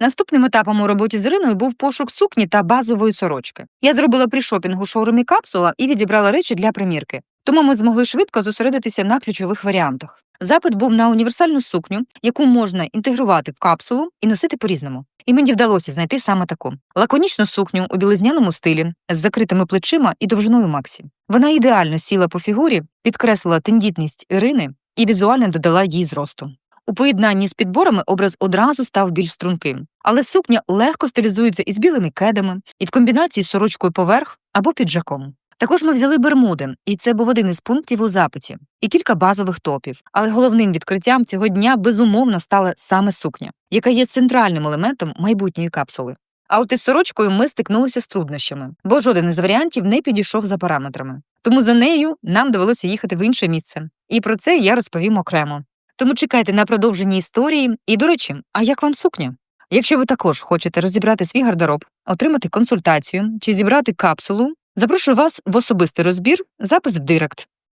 Наступним етапом у роботі з Іриною був пошук сукні та базової сорочки. Я зробила пришопінг у шоурумі капсула і відібрала речі для примірки. Тому ми змогли швидко зосередитися на ключових варіантах. Запит був на універсальну сукню, яку можна інтегрувати в капсулу і носити по-різному. І мені вдалося знайти саме таку лаконічну сукню у білизняному стилі з закритими плечима і довжиною Максі. Вона ідеально сіла по фігурі, підкреслила тендітність Ірини і візуально додала їй зросту. У поєднанні з підборами образ одразу став більш струнким, але сукня легко стилізується із білими кедами і в комбінації з сорочкою поверх або піджаком. Також ми взяли бермуди, і це був один із пунктів у запиті, і кілька базових топів. Але головним відкриттям цього дня безумовно стала саме сукня, яка є центральним елементом майбутньої капсули. А от із сорочкою ми стикнулися з труднощами, бо жоден із варіантів не підійшов за параметрами. Тому за нею нам довелося їхати в інше місце. І про це я розповім окремо. Тому чекайте на продовження історії. І, до речі, а як вам сукня? Якщо ви також хочете розібрати свій гардероб, отримати консультацію чи зібрати капсулу, запрошую вас в особистий розбір, запис в директ.